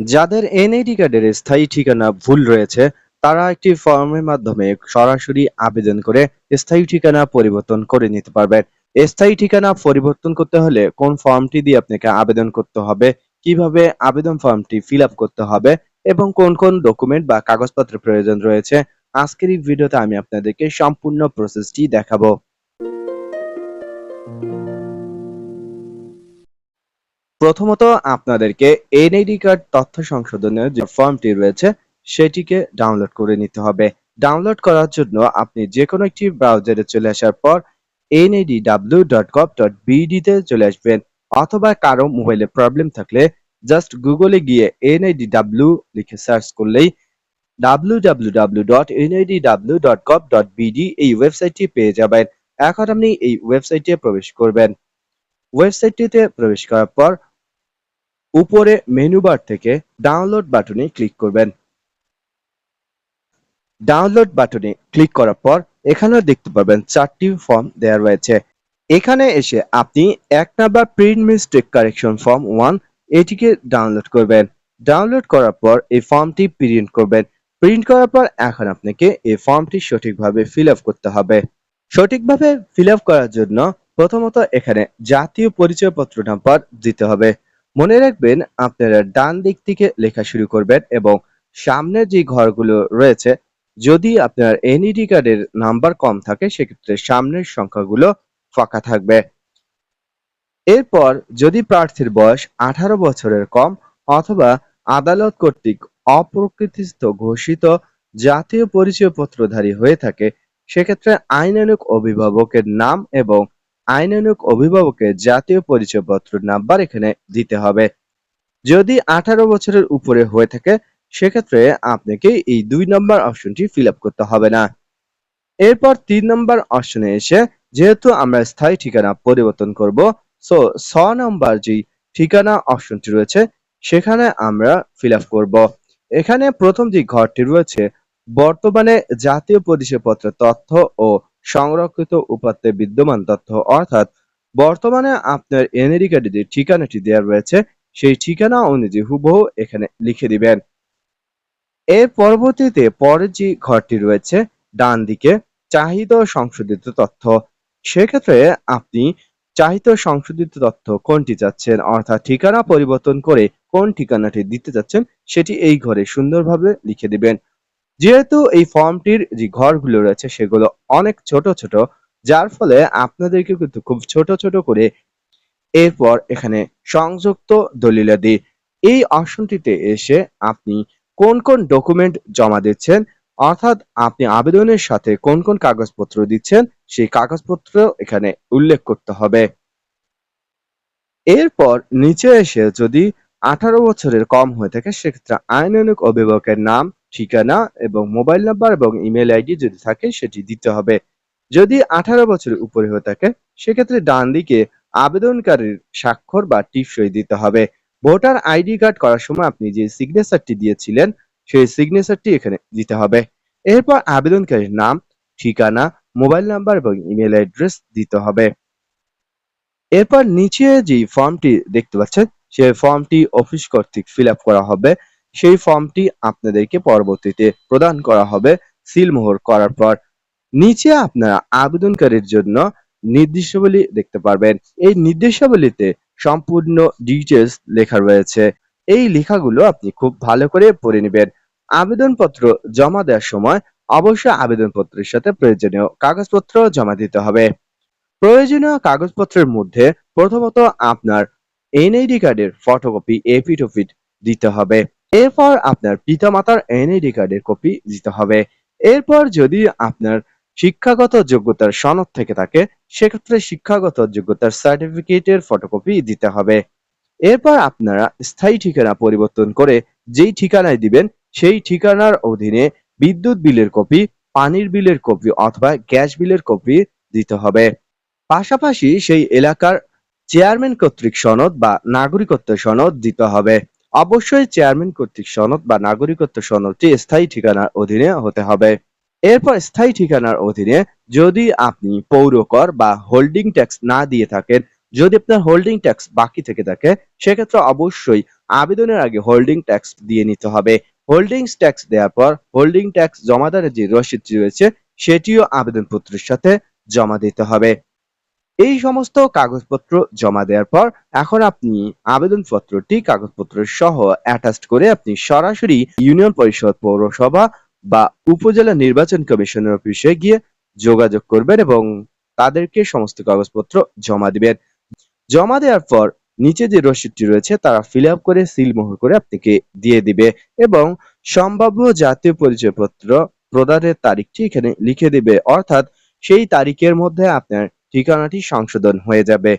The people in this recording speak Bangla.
যাদের এনআইডি কার্ডের স্থায়ী ঠিকানা ভুল রয়েছে, তারা একটি ফর্মের মাধ্যমে সরাসরি আবেদন করে স্থায়ী ঠিকানা পরিবর্তন করে নিতে পারবেন স্থায়ী ঠিকানা পরিবর্তন করতে হলে কোন ফর্মটি দিয়ে আপনাকে আবেদন করতে হবে, কীভাবে আবেদন ফর্মটি ফিল করতে হবে, এবং কোন কোন ডকুমেন্ট বা কাগজপত্রের প্রয়োজন রয়েছে, আজকের এই ভিডিওতে আমি আপনাদেরকে সম্পূর্ণ প্রসেসটি দেখাবো। প্রথমত আপনাদেরকে এনআইডি কার্ড তথ্য সংশোধনের যে ফর্মটি রয়েছে, সেটিকে ডাউনলোড করে নিতে হবে। ডাউনলোড করার জন্য আপনি যে কোনো একটি ব্রাউজারে চলে আসার পর nadw.gov.bd তে চলে আসবেন, অথবা কারও মোবাইলে প্রবলেম থাকলে জাস্ট গুগলে গিয়ে এনআইডি ডাব্লিউ লিখে সার্চ করলেই www.nadw.gov.bd এই ওয়েবসাইটটি পেয়ে যাবেন। এখন আপনি এই ওয়েবসাইটে প্রবেশ করবেন। ওয়েবসাইটটিতে প্রবেশ করার পর উপরে মেনু বার থেকে ডাউনলোড বাটনে ক্লিক করবেন। ডাউনলোড বাটনে ক্লিক করার পর এখানেও দেখতে পাবেন চারটি ফর্ম দেওয়া রয়েছে। এখানে এসে আপনি এক number print mistake correction form one এটিকে ডাউনলোড করবেন। ডাউনলোড করার পর এই ফর্মটি প্রিন্ট করবেন। প্রিন্ট করার পর এখন আপনাকে এই ফর্মটি সঠিকভাবে ফিল আপ করতে হবে। সঠিকভাবে ফিল আপ করার জন্য প্রথমত এখানে জাতীয় পরিচয়পত্র নাম্বার দিতে হবে। মনে রাখবেন, আপনারা ডান দিক থেকে লেখা শুরু করবেন এবং সামনের যে ঘরগুলো রয়েছে, যদি আপনার এনইডি কার্ডের নাম্বার কম থাকে, সেক্ষেত্রে সামনের সংখ্যাগুলো ফাঁকা থাকবে। এরপর যদি প্রার্থীর বয়স আঠারো বছরের কম অথবা আদালত কর্তৃক অপ্রকৃতিস্থ ঘোষিত জাতীয় পরিচয়পত্রধারী হয়ে থাকে, সেক্ষেত্রে আইনানুক অভিভাবকের নাম এবং আইনানুগ অভিভাবকের জাতীয় পরিচয়পত্র নাম্বার এখানে দিতে হবে। যদি আঠারো বছরের উপরে হয়ে থাকে, সেক্ষেত্রে আপনাকে এই দুই নম্বর অপশনটি ফিল করতে হবে না। এরপর তিন নম্বর অপশনে এসে যেহেতু আমরা স্থায়ী ঠিকানা পরিবর্তন করব সো ছ নম্বর যে ঠিকানা অপশনটি রয়েছে, সেখানে আমরা ফিল করব। এখানে প্রথম যে ঘরটি রয়েছে, বর্তমানে জাতীয় পরিচয়পত্রের তথ্য ও সংরক্ষিত উপাত্তে বিদ্যমান তথ্য, অর্থাৎ বর্তমানে আপনার এনআইডি কার্ডে যে ঠিকানাটি দেওয়া রয়েছে, সেই ঠিকানা অনুযায়ী হুবহু এখানে লিখে দিবেন। এর পরবর্তীতে পরের যে ঘরটি রয়েছে ডান দিকে চাহিদা সংশোধিত তথ্য। সেক্ষেত্রে আপনি চাহিদা ও সংশোধিত তথ্য কোনটি চাচ্ছেন, অর্থাৎ ঠিকানা পরিবর্তন করে কোন ঠিকানাটি দিতে চাচ্ছেন, সেটি এই ঘরে সুন্দরভাবে লিখে দিবেন। যেহেতু এই ফর্মটির যে ঘরগুলো রয়েছে সেগুলো অনেক ছোট ছোট, যার ফলে আপনাদেরকে কিন্তু খুব ছোট ছোট করে এরপর এখানে সংযুক্ত দলিলাদি এই অপশনটিতে এসে আপনি কোন কোন ডকুমেন্ট জমা দিচ্ছেন, অর্থাৎ আপনি আবেদনের সাথে কোন কোন কাগজপত্র দিচ্ছেন, সেই কাগজপত্র এখানে উল্লেখ করতে হবে। এরপর নিচে এসে যদি আঠারো বছরের কম হয়ে থাকে, সেক্ষেত্রে আইনানুগ অভিভাবকের নাম ঠিকানা এবং মোবাইল নাম্বার এবং ইমেল আইডি যদি থাকে, সেটি দিতে হবে। যদি আঠারো বছরের উপরে হয়ে থাকে, সেক্ষেত্রে ডান দিকে আবেদনকারীর স্বাক্ষর বা টিপসই দিতে হবে। ভোটার আইডি কার্ড করার সময় আপনি যে সিগনেচারটি দিয়েছিলেন, সেই সিগনেচারটি এখানে দিতে হবে। এরপর আবেদনকারীর নাম, ঠিকানা, মোবাইল নাম্বার এবং ইমেল অ্যাড্রেস দিতে হবে। এরপর নিচে যে ফর্মটি দেখতে পাচ্ছেন, সেই ফর্মটি অফিস কর্তৃক ফিল করা হবে। সেই ফর্মটি আপনাদেরকে পরবর্তীতে প্রদান করা হবে। সিলমোহর করার পর নিচে আপনারা আবেদনকারীর জন্য নির্দেশাবলী দেখতে পারবেন। এই নির্দেশাবলীতে সম্পূর্ণ ডিটেলস লেখা রয়েছে। এই লেখাগুলো আপনি খুব ভালো করে পড়ে নেবেন। আবেদনপত্র জমা দেওয়ার সময় অবশ্যই আবেদনপত্রের সাথে প্রয়োজনীয় কাগজপত্র জমা দিতে হবে। প্রয়োজনীয় কাগজপত্রের মধ্যে প্রথমত আপনার এনআইডি কার্ডের ফটোকপি এফিডভিট দিতে হবে। এরপর আপনার পিতামাতার এনআইডি কার্ডের কপি দিতে হবে। এরপর যদি আপনার শিক্ষাগত যোগ্যতার সনদ থেকে থাকে, সেক্ষেত্রে শিক্ষাগত যোগ্যতার সার্টিফিকেটের ফটোকপি দিতে হবে। এরপর আপনারা স্থায়ী ঠিকানা পরিবর্তন করে যেই ঠিকানায় দিবেন, সেই ঠিকানার অধীনে বিদ্যুৎ বিলের কপি পানির বিলের কপি অথবা গ্যাস বিলের কপি দিতে হবে। পাশাপাশি সেই এলাকার চেয়ারম্যান কর্তৃক সনদ বা নাগরিকত্ব সনদ দিতে হবে। অবশ্যই চেয়ারম্যান কর্তৃক সনদ বা নাগরিকত্ব সনদটি স্থায়ী ঠিকানার অধীনে হতে হবে। এরপর স্থায়ী ঠিকানার অধীনে যদি আপনি পৌরকর বা হোল্ডিং ট্যাক্স না দিয়ে থাকেন, যদি আপনার হোল্ডিং ট্যাক্স বাকি থেকে থাকে, সেক্ষেত্রে অবশ্যই আবেদনের আগে হোল্ডিং ট্যাক্স দিয়ে নিতে হবে। হোল্ডিংস ট্যাক্স দেওয়ার পর হোল্ডিং ট্যাক্স জমাদারের যে রসিদটি রয়েছে, সেটিও আবেদনপত্রের সাথে জমা দিতে হবে। এই সমস্ত কাগজপত্র জমা দেওয়ার পর এখন আপনি আবেদনপত্রটি কাগজপত্র সহ অ্যাটাচড করে আপনি সরাসরি ইউনিয়ন পরিষদ পৌরসভা বা উপজেলা নির্বাচন কমিশনের অফিসে গিয়ে যোগাযোগ করবেন এবং তাদেরকে সমস্ত কাগজপত্র জমা দিবেন। জমা দেওয়ার পর নিচে যে রসিদটি রয়েছে তারা ফিল আপ করে সিল মোহর করে আপনাকে দিয়ে দিবে এবং সম্ভাব্য জাতীয় পরিচয়পত্র প্রদানের তারিখটি এখানে লিখে দিবে। অর্থাৎ সেই তারিখের মধ্যে আপনার ঠিকানাটি সংশোধন হয়ে যাবে।